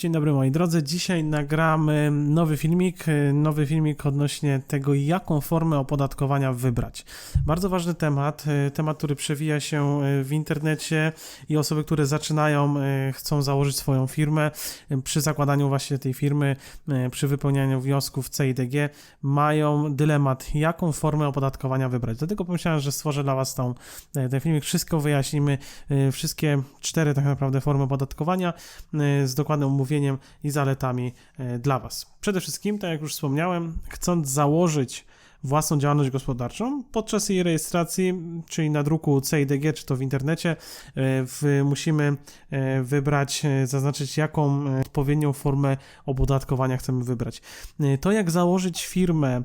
Dzień dobry moi drodzy. Dzisiaj nagramy nowy filmik, y, nowy filmik odnośnie tego, jaką formę opodatkowania wybrać. Bardzo ważny temat, y, temat, który przewija się y, w internecie i osoby, które zaczynają, chcą założyć swoją firmę, przy zakładaniu właśnie tej firmy, przy wypełnianiu wniosków CIDG mają dylemat, jaką formę opodatkowania wybrać. Dlatego pomyślałem, że stworzę dla Was tą, ten filmik, wszystko wyjaśnimy, wszystkie cztery tak naprawdę formy opodatkowania z dokładnym omówieniem omówieniem i zaletami e, dla Was. Przede wszystkim, tak jak już wspomniałem, chcąc założyć własną działalność gospodarczą. Podczas jej rejestracji, czyli na druku CIDG, czy to w internecie, e, w, musimy e, wybrać, e, zaznaczyć, jaką odpowiednią formę opodatkowania chcemy wybrać. To, jak założyć firmę,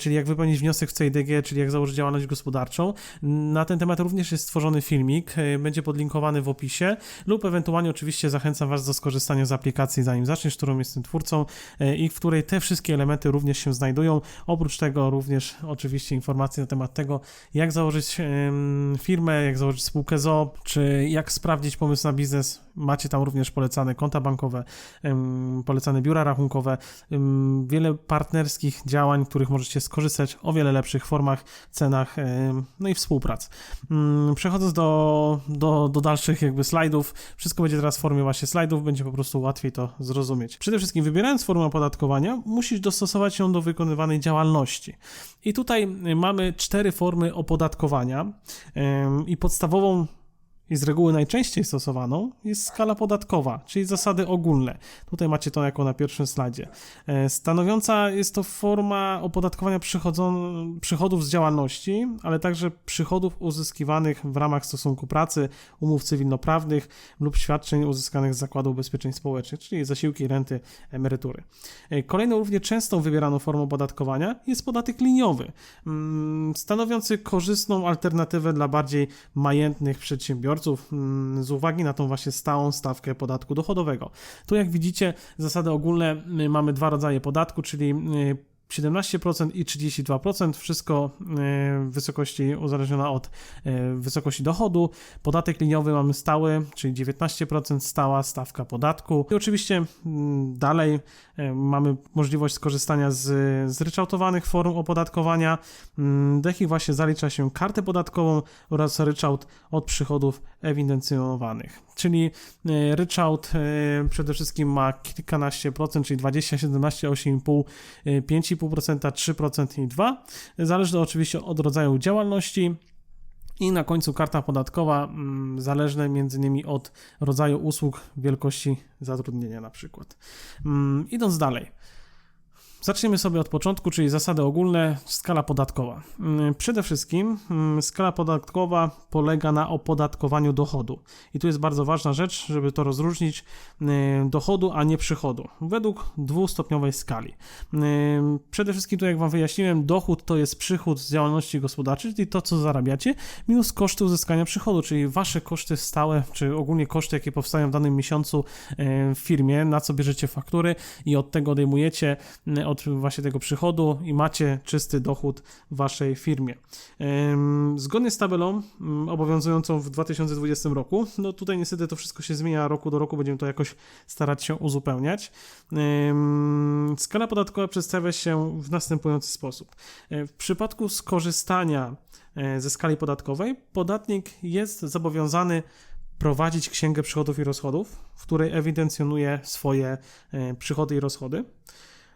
czyli jak wypełnić wniosek w CIDG, czyli jak założyć działalność gospodarczą, na ten temat również jest stworzony filmik, będzie podlinkowany w opisie, lub ewentualnie oczywiście zachęcam Was do skorzystania z aplikacji, zanim zaczniesz, którą jestem twórcą i w której te wszystkie elementy również się znajdują. Oprócz tego również również oczywiście informacje na temat tego, jak założyć firmę, jak założyć spółkę ZO, czy jak sprawdzić pomysł na biznes. Macie tam również polecane konta bankowe, polecane biura rachunkowe, wiele partnerskich działań, których możecie skorzystać o wiele lepszych formach, cenach, no i współprac. Przechodząc do, do, do dalszych jakby slajdów, wszystko będzie teraz w formie właśnie slajdów, będzie po prostu łatwiej to zrozumieć. Przede wszystkim wybierając formę opodatkowania, musisz dostosować ją do wykonywanej działalności. I tutaj mamy cztery formy opodatkowania i podstawową i z reguły najczęściej stosowaną jest skala podatkowa, czyli zasady ogólne. Tutaj macie to jako na pierwszym slajdzie. E, stanowiąca jest to forma opodatkowania przychodów z działalności, ale także przychodów uzyskiwanych w ramach stosunku pracy, umów cywilnoprawnych lub świadczeń uzyskanych z Zakładu Ubezpieczeń Społecznych, czyli zasiłki, renty, emerytury. E, kolejną równie częstą wybieraną formą opodatkowania jest podatek liniowy, mm, stanowiący korzystną alternatywę dla bardziej majętnych przedsiębiorców, przedsiębiorców mm, z uwagi na tą właśnie stałą stawkę podatku dochodowego. Tu jak widzicie zasady ogólne y, mamy dwa rodzaje podatku, czyli y, 17% i 32%, wszystko e, w wysokości uzależniona od wysokości dochodu. Podatek liniowy mamy stały, czyli 19% stała stawka podatku. I oczywiście mm, dalej mamy możliwość skorzystania z zryczałtowanych form opodatkowania, mm, do jakich właśnie zalicza się kartę podatkową oraz ryczałt od przychodów ewidencjonowanych. Czyli ryczałt przede wszystkim ma kilkanaście procent, czyli 20, 17, 8,5, 5,5 2,5%, 3% i 2%. Zależy to oczywiście od rodzaju działalności. I na końcu karta podatkowa, mm, zależne m.in. od rodzaju usług, wielkości zatrudnienia na przykład. Mm, idąc dalej. Zaczniemy sobie od początku, czyli zasady ogólne, skala podatkowa. Mm, przede wszystkim mm, skala podatkowa polega na opodatkowaniu dochodu. I tu jest bardzo ważna rzecz, żeby to rozróżnić mm, dochodu, a nie przychodu, według dwustopniowej skali. Przede wszystkim, tu jak Wam wyjaśniłem, dochód to jest przychód z działalności gospodarczej, czyli to, co zarabiacie, minus koszty uzyskania przychodu, czyli Wasze koszty stałe, czy ogólnie koszty, jakie powstają w danym miesiącu w firmie, na co bierzecie faktury i od tego odejmujecie od właśnie tego przychodu i macie czysty dochód w waszej firmie. Zgodnie z tabelą mm, obowiązującą w 2020 roku, no tutaj niestety to wszystko się zmienia roku do roku, będziemy to jakoś starać się uzupełniać. Skala podatkowa przedstawia się w następujący sposób. E, w przypadku skorzystania e, ze skali podatkowej, podatnik jest zobowiązany prowadzić księgę przychodów i rozchodów, w której ewidencjonuje swoje e, przychody i rozchody.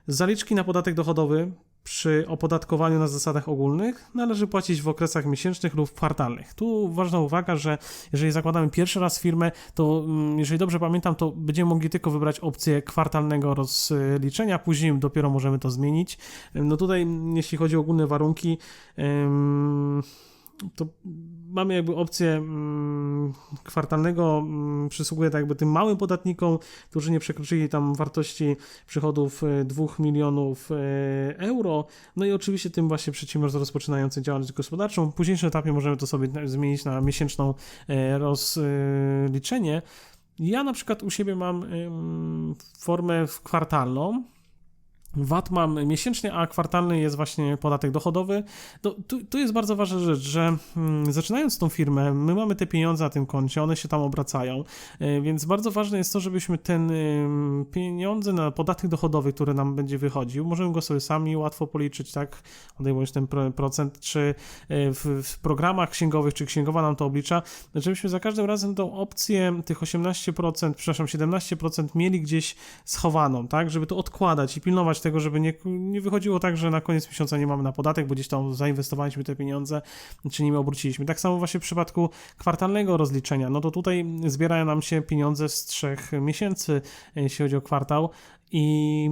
Zaliczki na podatek dochodowy przy opodatkowaniu na zasadach ogólnych należy płacić w okresach miesięcznych lub kwartalnych. Tu ważna uwaga, że jeżeli zakładamy pierwszy raz firmę, to mm, jeżeli dobrze pamiętam, to będziemy mogli tylko wybrać opcję kwartalnego rozliczenia, później dopiero możemy to zmienić. No tutaj, jeśli chodzi o ogólne warunki, to mamy jakby opcję mm, kwartalnego, mm, przysługuje tak jakby tym małym podatnikom, którzy nie przekroczyli tam wartości przychodów 2 e, milionów e, euro, no i oczywiście tym właśnie przedsiębiorstwo rozpoczynający działalność gospodarczą. W późniejszym etapie możemy to sobie zmienić na miesięczną e, rozliczenie. Ja na przykład u siebie mam formę kwartalną, VAT mam miesięcznie, a kwartalny jest właśnie podatek dochodowy. To, tu, tu jest bardzo ważna rzecz, że hmm, zaczynając tą firmę, my mamy te pieniądze na tym koncie, one się tam obracają, e, więc bardzo ważne jest to, żebyśmy ten pieniądze na podatek dochodowy, który nam będzie wychodził, możemy go sobie sami łatwo policzyć, tak, odejmując ten procent, czy e, w, w, programach księgowych, czy księgowa nam to oblicza, żebyśmy za każdym razem tą opcję tych 18%, przepraszam, 17% mieli gdzieś schowaną, tak, żeby to odkładać i pilnować tego, żeby nie, nie wychodziło tak, że na koniec miesiąca nie mamy na podatek, bo gdzieś tam zainwestowaliśmy te pieniądze, czy nimi obróciliśmy. Tak samo właśnie w przypadku kwartalnego rozliczenia, no to tutaj zbierają nam się pieniądze z trzech miesięcy, jeśli chodzi o kwartał i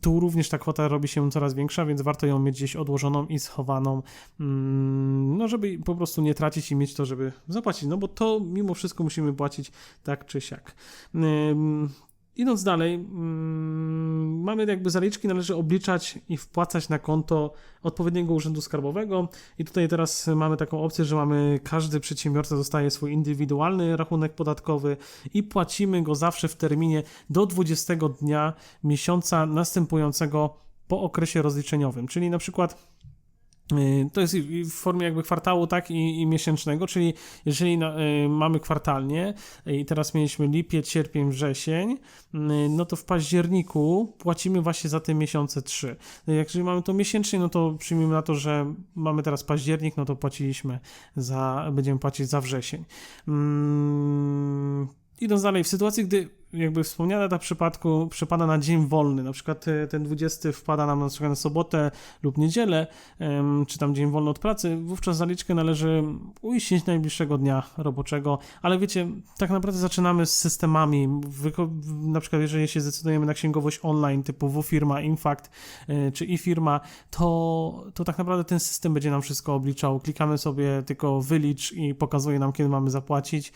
tu również ta kwota robi się coraz większa, więc warto ją mieć gdzieś odłożoną i schowaną, mm, no żeby po prostu nie tracić i mieć to, żeby zapłacić, no bo to mimo wszystko musimy płacić tak czy siak. Idąc dalej, mm, mamy jakby zaliczki, należy obliczać i wpłacać na konto odpowiedniego urzędu skarbowego. I tutaj teraz mamy taką opcję, że mamy każdy przedsiębiorca dostaje swój indywidualny rachunek podatkowy i płacimy go zawsze w terminie do 20 dnia miesiąca następującego po okresie rozliczeniowym. Czyli na przykład to jest w formie jakby kwartału, tak, i, i miesięcznego, czyli jeżeli na, y, mamy kwartalnie y, i teraz mieliśmy lipiec, sierpień, wrzesień, y, no to w październiku płacimy właśnie za te miesiące trzy. Y, jak jeżeli mamy to miesięcznie, no to przyjmijmy na to, że mamy teraz październik, no to płaciliśmy za, będziemy płacić za wrzesień. Mm, idąc dalej, w sytuacji, gdy jakby wspomniana ta przypadku przypada na dzień wolny, na przykład e, ten 20 wpada nam na przykład na sobotę lub niedzielę, czy tam dzień wolny od pracy, wówczas zaliczkę należy uiścić najbliższego dnia roboczego, ale wiecie, tak naprawdę zaczynamy z systemami, na przykład jeżeli się zdecydujemy na księgowość online typu WFirma, Infact e, czy iFirma, to, to tak naprawdę ten system będzie nam wszystko obliczał, klikamy sobie tylko wylicz i pokazuje nam kiedy mamy zapłacić,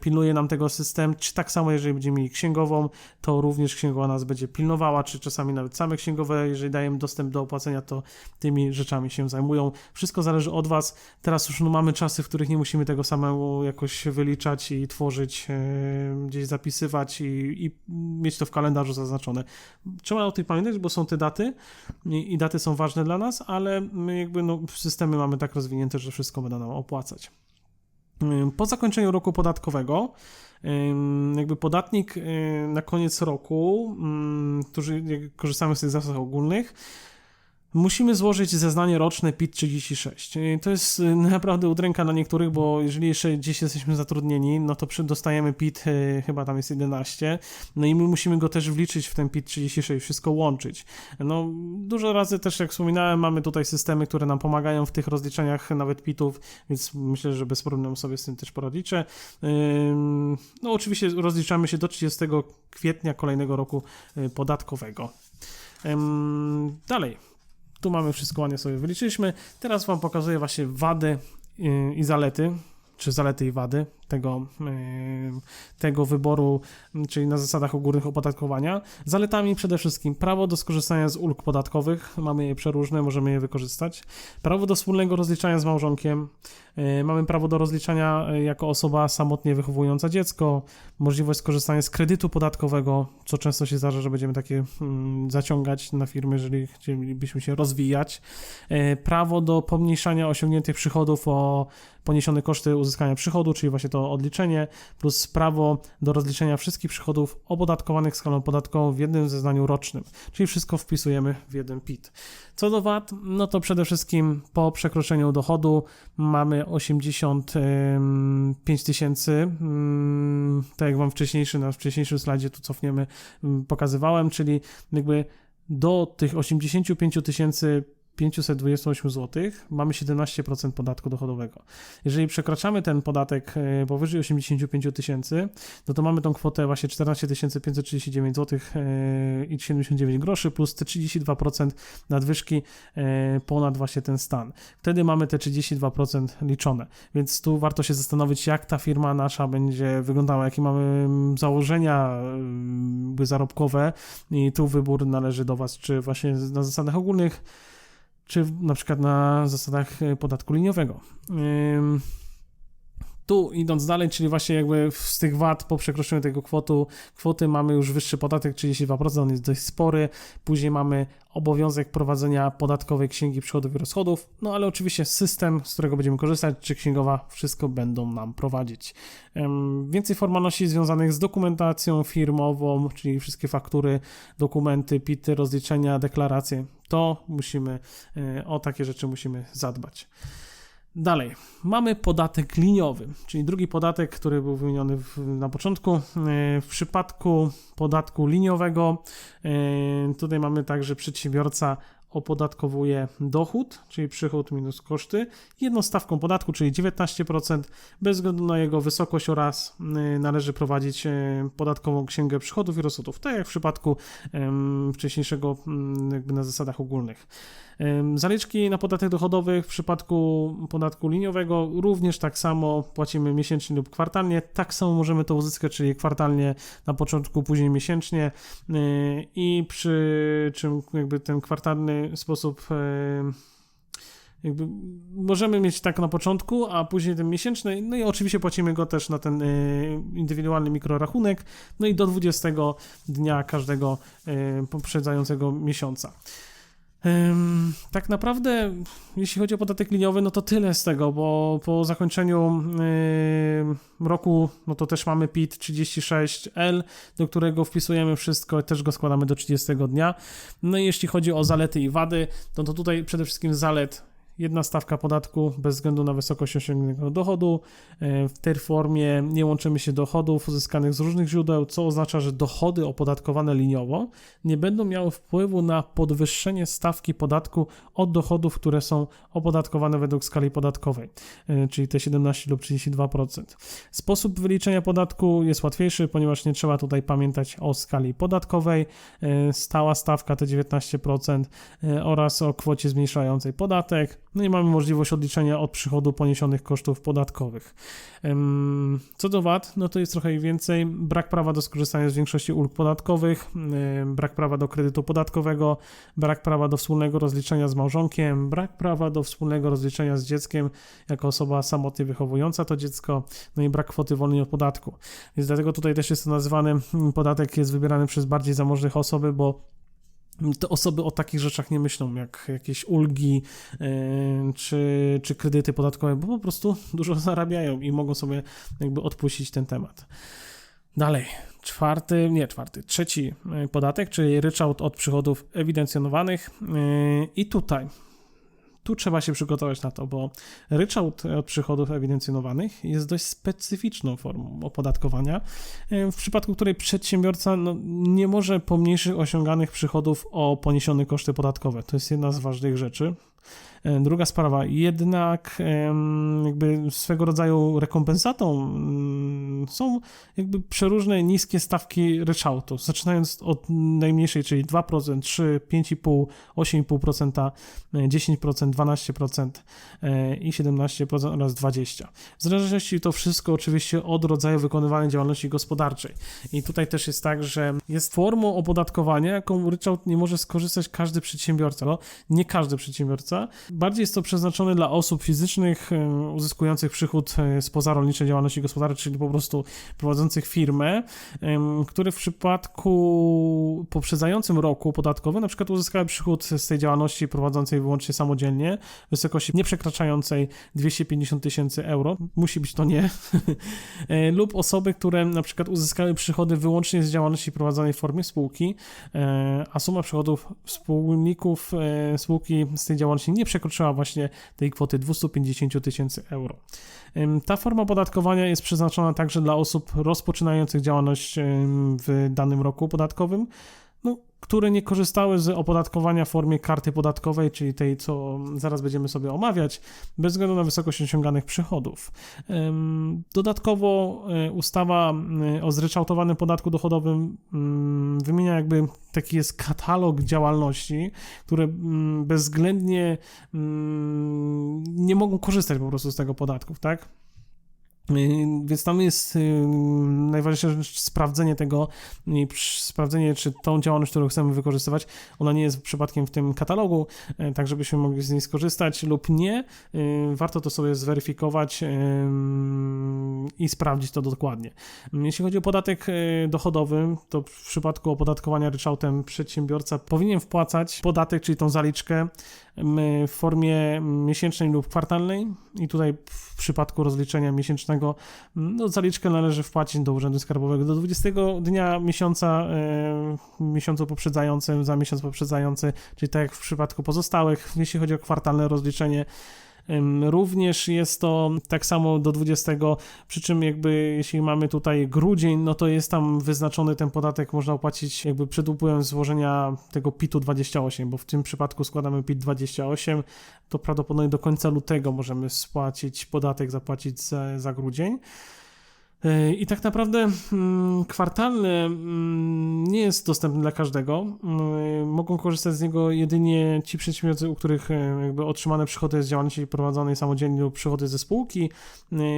pilnuje nam tego system, czy tak samo jeżeli będziemy mieli księgową, to również księgowa nas będzie pilnowała, czy czasami nawet same księgowe, jeżeli dajemy dostęp do opłacenia, to tymi rzeczami się zajmują. Wszystko zależy od Was. Teraz już no, mamy czasy, w których nie musimy tego samego jakoś wyliczać i tworzyć, yy, gdzieś zapisywać i, i, mieć to w kalendarzu zaznaczone. Trzeba o tym pamiętać, bo są te daty i, i daty są ważne dla nas, ale my jakby no, systemy mamy tak rozwinięte, że wszystko będą nam opłacać. Po zakończeniu roku podatkowego jakby podatnik y, na koniec roku, którzy korzystamy z tych zasad ogólnych, Musimy złożyć zeznanie roczne PIT-36. To jest y, naprawdę udręka na niektórych, bo jeżeli jeszcze gdzieś jesteśmy zatrudnieni, no to dostajemy PIT, y, chyba tam jest 11, no i my musimy go też wliczyć w ten PIT-36, wszystko łączyć. No, dużo razy też, jak wspominałem, mamy tutaj systemy, które nam pomagają w tych rozliczeniach nawet PIT-ów, więc myślę, że bez problemu sobie z tym też poradzicie. No, oczywiście rozliczamy się do 30 kwietnia kolejnego roku y, podatkowego. Dalej. Tu mamy wszystko ładnie sobie wyliczyliśmy. Teraz Wam pokazuję właśnie wady y, i zalety, czy zalety i wady tego, tego wyboru, czyli na zasadach ogólnych opodatkowania. Zaletami przede wszystkim prawo do skorzystania z ulg podatkowych, mamy je przeróżne, możemy je wykorzystać. Prawo do wspólnego rozliczania z małżonkiem, e, mamy prawo do rozliczania e, jako osoba samotnie wychowująca dziecko, możliwość skorzystania z kredytu podatkowego, co często się zdarza, że będziemy takie mm, zaciągać na firmy, jeżeli chcielibyśmy się rozwijać. E, prawo do pomniejszania osiągniętych przychodów o poniesione koszty uzyskania przychodu, czyli właśnie to odliczenie, plus prawo do rozliczenia wszystkich przychodów opodatkowanych skalą podatkową w jednym zeznaniu rocznym, czyli wszystko wpisujemy w jeden PIT. Co do VAT, no to przede wszystkim po przekroczeniu dochodu mamy 85 tysięcy, mm, tak jak Wam wcześniejszy, na wcześniejszym slajdzie tu cofniemy, mm, pokazywałem, czyli jakby do tych 85 tysięcy 528 zł mamy 17% podatku dochodowego. Jeżeli przekraczamy ten podatek e, powyżej 85 tysięcy, no to mamy tą kwotę właśnie 14 539 zł i 79 groszy plus te 32% nadwyżki e, ponad właśnie ten stan. Wtedy mamy te 32% liczone, więc tu warto się zastanowić, jak ta firma nasza będzie wyglądała, jakie mamy mm, założenia mm, zarobkowe i tu wybór należy do Was, czy właśnie na zasadach ogólnych, czy na przykład na zasadach e, podatku liniowego. Tu idąc dalej, czyli właśnie jakby z tych VAT po przekroczeniu tego kwotu, kwoty mamy już wyższy podatek 32%, on jest dość spory. Później mamy obowiązek prowadzenia podatkowej księgi przychodów i rozchodów, no ale oczywiście system, z którego będziemy korzystać, czy księgowa, wszystko będą nam prowadzić. Więcej formalności związanych z dokumentacją firmową, czyli wszystkie faktury, dokumenty, PIT-y, rozliczenia, deklaracje, to musimy, e, o takie rzeczy musimy zadbać. Dalej, mamy podatek liniowy, czyli drugi podatek, który był wymieniony w, na początku. E, W przypadku podatku liniowego, e, tutaj mamy tak, że przedsiębiorca opodatkowuje dochód, czyli przychód minus koszty, jedną stawką podatku, czyli 19%. Bez względu na jego wysokość oraz y, należy prowadzić y, podatkową księgę przychodów i rozchodów, tak jak w przypadku wcześniejszego, mm, jakby na zasadach ogólnych. Zaliczki na podatek dochodowy w przypadku podatku liniowego również tak samo płacimy miesięcznie lub kwartalnie. Tak samo możemy to uzyskać, czyli kwartalnie na początku, później miesięcznie yy, i przy czym jakby ten kwartalny sposób yy, jakby możemy mieć tak na początku, a później ten miesięczny, no i oczywiście płacimy go też na ten yy, indywidualny mikrorachunek, no i do 20 dnia każdego yy, poprzedzającego miesiąca. Tak naprawdę, jeśli chodzi o podatek liniowy, no to tyle z tego, bo po zakończeniu roku, no to też mamy PIT 36L, do którego wpisujemy wszystko, też go składamy do 30 dnia. No i jeśli chodzi o zalety i wady, no to tutaj przede wszystkim zalet jedna stawka podatku bez względu na wysokość osiągniętego dochodu. E, W tej formie nie łączymy się dochodów uzyskanych z różnych źródeł, co oznacza, że dochody opodatkowane liniowo nie będą miały wpływu na podwyższenie stawki podatku od dochodów, które są opodatkowane według skali podatkowej, e, czyli te 17 lub 32%. Sposób wyliczenia podatku jest łatwiejszy, ponieważ nie trzeba tutaj pamiętać o skali podatkowej, e, stała stawka te 19% e, oraz o kwocie zmniejszającej podatek. No i mamy możliwość odliczenia od przychodu poniesionych kosztów podatkowych. Co do VAT, no to jest trochę więcej. Brak prawa do skorzystania z większości ulg podatkowych, brak prawa do kredytu podatkowego, brak prawa do wspólnego rozliczenia z małżonkiem, brak prawa do wspólnego rozliczenia z dzieckiem jako osoba samotnie wychowująca to dziecko, no i brak kwoty wolnej od podatku. Więc dlatego tutaj też jest to nazywany, mm, podatek jest wybierany przez bardziej zamożnych osoby, bo te osoby o takich rzeczach nie myślą, jak jakieś ulgi yy, czy, czy kredyty podatkowe, bo po prostu dużo zarabiają i mogą sobie jakby odpuścić ten temat. Dalej, czwarty, nie czwarty, trzeci yy, podatek, czyli ryczałt od przychodów ewidencjonowanych. Yy, I tutaj, tu trzeba się przygotować na to, bo ryczałt od przychodów ewidencjonowanych jest dość specyficzną formą opodatkowania, w przypadku której przedsiębiorca no, nie może pomniejszyć osiąganych przychodów o poniesione koszty podatkowe. To jest jedna z ważnych rzeczy. E, Druga sprawa, jednak jakby swego rodzaju rekompensatą mm, są jakby przeróżne niskie stawki ryczałtu, zaczynając od najmniejszej, czyli 2%, 3, 5,5, 8,5%, e, 10%, 12% e, i 17% oraz 20%. W zależności to wszystko oczywiście od rodzaju wykonywanej działalności gospodarczej. I tutaj też jest tak, że jest formą opodatkowania, jaką ryczałt nie może skorzystać każdy przedsiębiorca. No, nie każdy przedsiębiorca. Bardziej jest to przeznaczone dla osób fizycznych e, uzyskujących przychód e, z pozarolniczej działalności gospodarczej, czyli po prostu prowadzących firmę, em, które w przypadku poprzedzającym roku podatkowym na przykład uzyskały przychód z tej działalności prowadzącej wyłącznie samodzielnie w wysokości nie przekraczającej 250 tysięcy euro. Musi być to nie. E, lub osoby, które na przykład uzyskały przychody wyłącznie z działalności prowadzonej w formie spółki, e, a suma przychodów wspólników e, spółki z tej działalności nie przekroczyła właśnie tej kwoty 250 tysięcy euro. Ta forma opodatkowania jest przeznaczona także dla osób rozpoczynających działalność w danym roku podatkowym, no, które nie korzystały z opodatkowania w formie karty podatkowej, czyli tej, co zaraz będziemy sobie omawiać, bez względu na wysokość osiąganych przychodów. Dodatkowo e, ustawa e, o zryczałtowanym podatku dochodowym mm, wymienia jakby taki jest katalog działalności, które mm, bezwzględnie mm, nie mogą korzystać po prostu z tego podatków, tak? Yy, Więc tam jest yy, najważniejsza rzecz sprawdzenie tego i sprawdzenie, czy tą działalność, którą chcemy wykorzystywać, ona nie jest przypadkiem w tym katalogu, yy, tak żebyśmy mogli z niej skorzystać lub nie. Warto to sobie zweryfikować i sprawdzić to dokładnie. Jeśli chodzi o podatek dochodowy, to w przypadku opodatkowania ryczałtem przedsiębiorca powinien wpłacać podatek, czyli tą zaliczkę w formie miesięcznej lub kwartalnej i tutaj w przypadku rozliczenia miesięcznego no, zaliczkę należy wpłacić do Urzędu Skarbowego do 20 dnia miesiąca, e, miesiącu poprzedzającym, za miesiąc poprzedzający, czyli tak jak w przypadku pozostałych, jeśli chodzi o kwartalne rozliczenie. Również jest to tak samo do 20, przy czym jakby jeśli mamy tutaj grudzień, no to jest tam wyznaczony ten podatek, można opłacić jakby przed upływem złożenia tego PIT-u 28, bo w tym przypadku składamy PIT 28, to prawdopodobnie do końca lutego możemy spłacić podatek, zapłacić za, za grudzień. Yy, I tak naprawdę mm, kwartalny mm, nie jest dostępny dla każdego. Yy, Mogą korzystać z niego jedynie ci przedsiębiorcy, u których e, jakby otrzymane przychody z działalności prowadzonej samodzielnie lub przychody ze spółki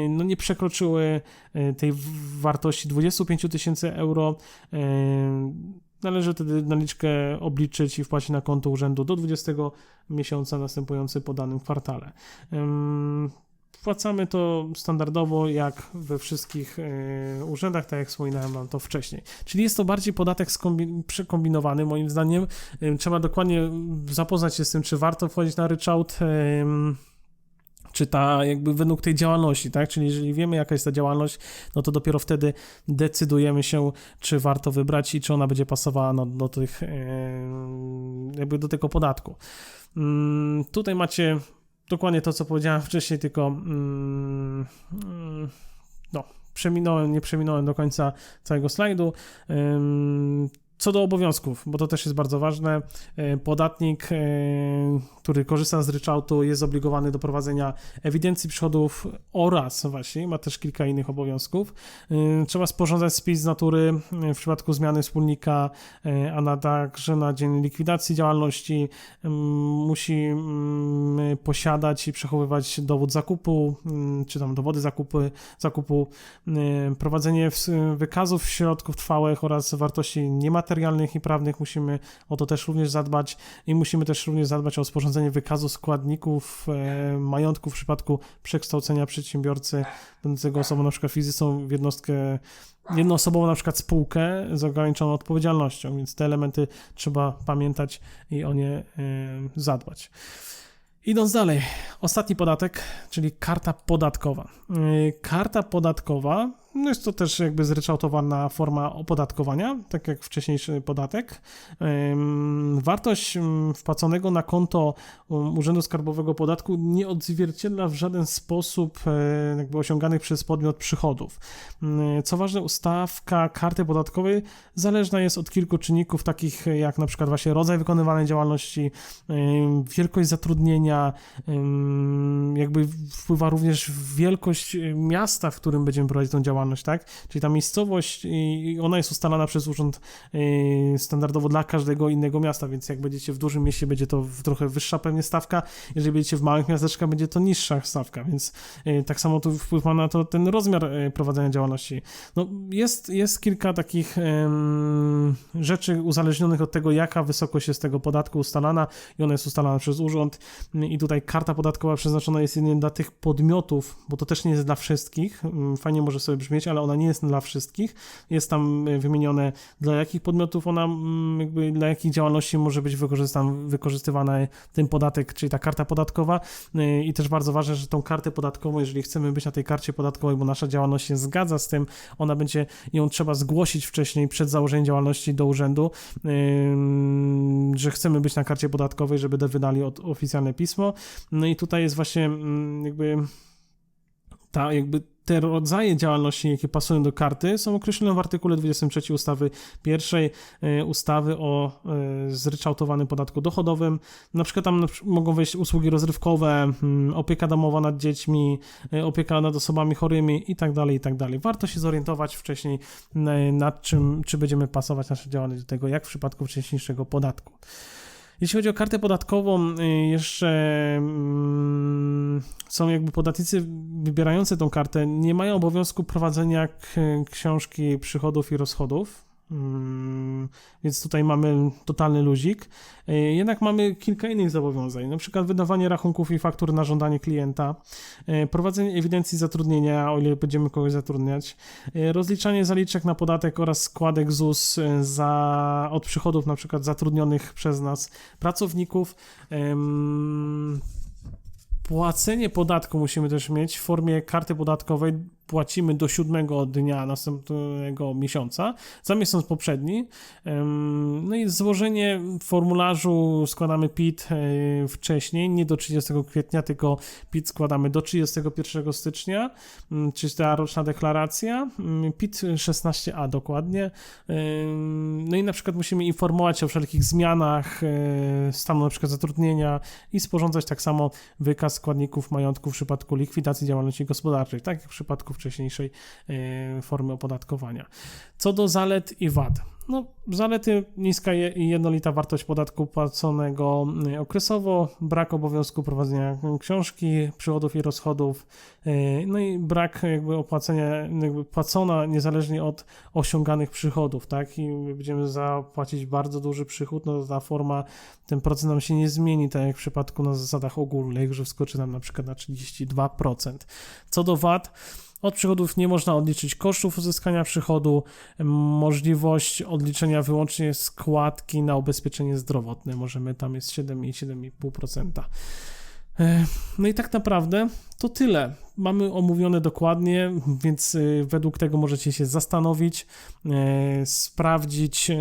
no nie przekroczyły e, tej wartości 25 000 tysięcy euro. Należy wtedy naliczkę obliczyć i wpłacić na konto urzędu do 20 miesiąca następujący po danym kwartale. Wpłacamy to standardowo jak we wszystkich e, urzędach, tak jak wspominałem wam to wcześniej. Czyli jest to bardziej podatek przekombinowany, moim zdaniem. Ym, Trzeba dokładnie zapoznać się z tym, czy warto wchodzić na ryczałt. ym, czy ta jakby według tej działalności, tak? Czyli jeżeli wiemy, jaka jest ta działalność, no to dopiero wtedy decydujemy się, czy warto wybrać i czy ona będzie pasowała no, do tych, jakby do tego podatku. Mm, Tutaj macie dokładnie to, co powiedziałem wcześniej, tylko mm, mm, no, przeminąłem, nie przeminąłem do końca całego slajdu. Co do obowiązków, bo to też jest bardzo ważne, e, podatnik, e, który korzysta z ryczałtu, jest zobligowany do prowadzenia ewidencji przychodów oraz właśnie ma też kilka innych obowiązków. E, Trzeba sporządzać spis z natury w przypadku zmiany wspólnika, a na także na dzień likwidacji działalności musi posiadać i przechowywać dowód zakupu, czy tam dowody zakupu, y, prowadzenie wykazów środków trwałych oraz wartości niematerialnych i prawnych musimy o to też również zadbać i musimy też również zadbać o sporządzenie wykazu składników e, majątku w przypadku przekształcenia przedsiębiorcy będącego osobą na przykład fizyczną w jednostkę jednoosobową na przykład spółkę z ograniczoną odpowiedzialnością, więc te elementy trzeba pamiętać i o nie e, zadbać. Idąc dalej, ostatni podatek, czyli karta podatkowa. Yy, Karta podatkowa no jest to też jakby zryczałtowana forma opodatkowania, tak jak wcześniejszy podatek. Wartość ym, wpłaconego na konto um, Urzędu Skarbowego Podatku nie odzwierciedla w żaden sposób e, jakby osiąganych przez podmiot przychodów. Yy, Co ważne, ustawka karty podatkowej zależna jest od kilku czynników, takich jak na przykład właśnie rodzaj wykonywanej działalności, wielkość zatrudnienia, jakby wpływa również wielkość miasta, w którym będziemy prowadzić tą działalność, tak? Czyli ta miejscowość, ona jest ustalana przez urząd y, standardowo dla każdego innego miasta, więc jak będziecie w dużym mieście, będzie to trochę wyższa pewnie stawka, jeżeli będziecie w małych miasteczkach, będzie to niższa stawka, więc y, tak samo tu wpływa na to ten rozmiar y, prowadzenia działalności. No, jest, jest kilka takich em, rzeczy uzależnionych od tego, jaka wysokość jest tego podatku ustalana i ona jest ustalana przez urząd i tutaj karta podatkowa przeznaczona jest jedynie dla tych podmiotów, bo to też nie jest dla wszystkich, Mm, fajnie może sobie brzmieć, ale ona nie jest dla wszystkich, jest tam y, wymienione dla jakich podmiotów ona, mm, jakby dla jakich działalności może być wykorzystywany ten podatek, czyli ta karta podatkowa Y, i też bardzo ważne, że tą kartę podatkową, jeżeli chcemy być na tej karcie podatkowej, bo nasza działalność się zgadza z tym, ona będzie, ją trzeba zgłosić wcześniej przed założeniem działalności do urzędu, że chcemy być na karcie podatkowej, żeby wydali oficjalne pismo. No i tutaj jest właśnie mm, jakby ta jakby te rodzaje działalności, jakie pasują do karty, są określone w artykule 23 ustawy pierwszej e, ustawy o e, zryczałtowanym podatku dochodowym. Na przykład tam mogą wejść usługi rozrywkowe, mm, opieka domowa nad dziećmi, e, opieka nad osobami chorymi i tak tak. Warto się zorientować wcześniej nad czym, czy będziemy pasować nasze działalność do tego, jak w przypadku wcześniejszego podatku. Jeśli chodzi o kartę podatkową, y, jeszcze mm, są jakby podatnicy wybierający tą kartę, nie mają obowiązku prowadzenia książki przychodów i rozchodów. Mm, Więc tutaj mamy totalny luzik. Y, Jednak mamy kilka innych zobowiązań, na przykład wydawanie rachunków i faktur na żądanie klienta, y, prowadzenie ewidencji zatrudnienia, o ile będziemy kogoś zatrudniać, y, rozliczanie zaliczek na podatek oraz składek ZUS za, od przychodów na przykład zatrudnionych przez nas pracowników. Płacenie podatku musimy też mieć w formie karty podatkowej. Płacimy do siódmego dnia następnego miesiąca, za miesiąc poprzedni. No i złożenie formularzu składamy PIT e, wcześniej, nie do 30 kwietnia, tylko PIT składamy do 31 stycznia, mm, czyli ta roczna deklaracja. Mm, PIT 16A dokładnie. No i na przykład musimy informować o wszelkich zmianach e, stanu na przykład zatrudnienia i sporządzać tak samo wykaz składników majątku w przypadku likwidacji działalności gospodarczej, tak jak w przypadku wcześniejszej e, formy opodatkowania. Co do zalet i wad. No, zalety niska i jednolita wartość podatku płaconego y, okresowo, brak obowiązku prowadzenia książki, przychodów i rozchodów, y, no i brak jakby opłacenia, jakby płacona niezależnie od osiąganych przychodów, tak? I my będziemy zapłacić bardzo duży przychód, no ta forma, ten procent nam się nie zmieni, tak jak w przypadku na zasadach ogólnych, że wskoczy nam na przykład na 32%. Co do VAT, od przychodów nie można odliczyć kosztów uzyskania przychodu, możliwość odliczenia wyłącznie składki na ubezpieczenie zdrowotne. Możemy, tam jest 7 i 7,5%. E, No i tak naprawdę to tyle. Mamy omówione dokładnie, więc y, według tego możecie się zastanowić, e, sprawdzić, e,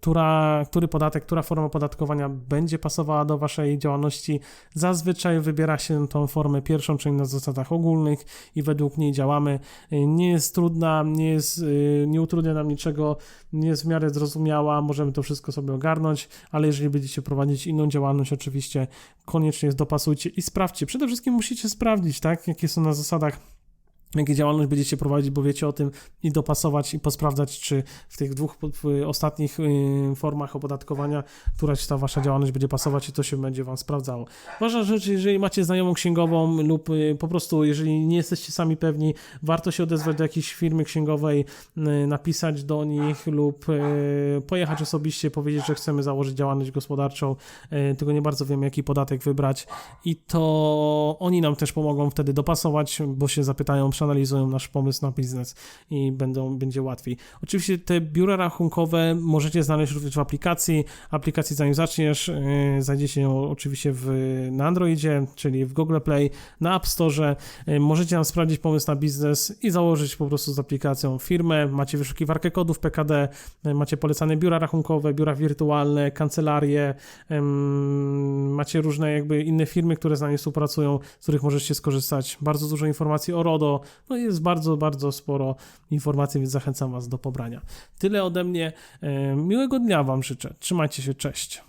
która, który podatek, która forma opodatkowania będzie pasowała do Waszej działalności. Zazwyczaj wybiera się tą formę pierwszą, czyli na zasadach ogólnych i według niej działamy. Nie jest trudna, nie, jest, y, nie utrudnia nam niczego, nie jest w miarę zrozumiała, możemy to wszystko sobie ogarnąć, ale jeżeli będziecie prowadzić inną działalność, oczywiście koniecznie dopasujcie i sprawdźcie. Przede wszystkim musicie sprawdzić, tak, jakie są na zasadach, jakie działalność będziecie prowadzić, bo wiecie o tym i dopasować i posprawdzać, czy w tych dwóch ostatnich y, formach opodatkowania, któraś ta wasza działalność będzie pasować i to się będzie wam sprawdzało. Ważna rzecz, jeżeli macie znajomą księgową lub y, po prostu, jeżeli nie jesteście sami pewni, warto się odezwać do jakiejś firmy księgowej, y, napisać do nich lub pojechać osobiście, powiedzieć, że chcemy założyć działalność gospodarczą, tylko nie bardzo wiem, jaki podatek wybrać i to oni nam też pomogą wtedy dopasować, bo się zapytają, przeanalizują nasz pomysł na biznes i będą, będzie łatwiej. Oczywiście te biura rachunkowe możecie znaleźć również w aplikacji. Aplikacji zanim zaczniesz, yy, znajdziecie ją oczywiście w, na Androidzie, czyli w Google Play, na App Store. Yy, możecie tam sprawdzić pomysł na biznes i założyć po prostu z aplikacją firmę. Macie wyszukiwarkę kodów PKD, yy, macie polecane biura rachunkowe, biura wirtualne, kancelarie, Macie różne jakby inne firmy, które z nami współpracują, z których możecie skorzystać. Bardzo dużo informacji o RODO. No jest bardzo, bardzo sporo informacji, więc zachęcam Was do pobrania. Tyle ode mnie. Em, Miłego dnia Wam życzę. Trzymajcie się, cześć.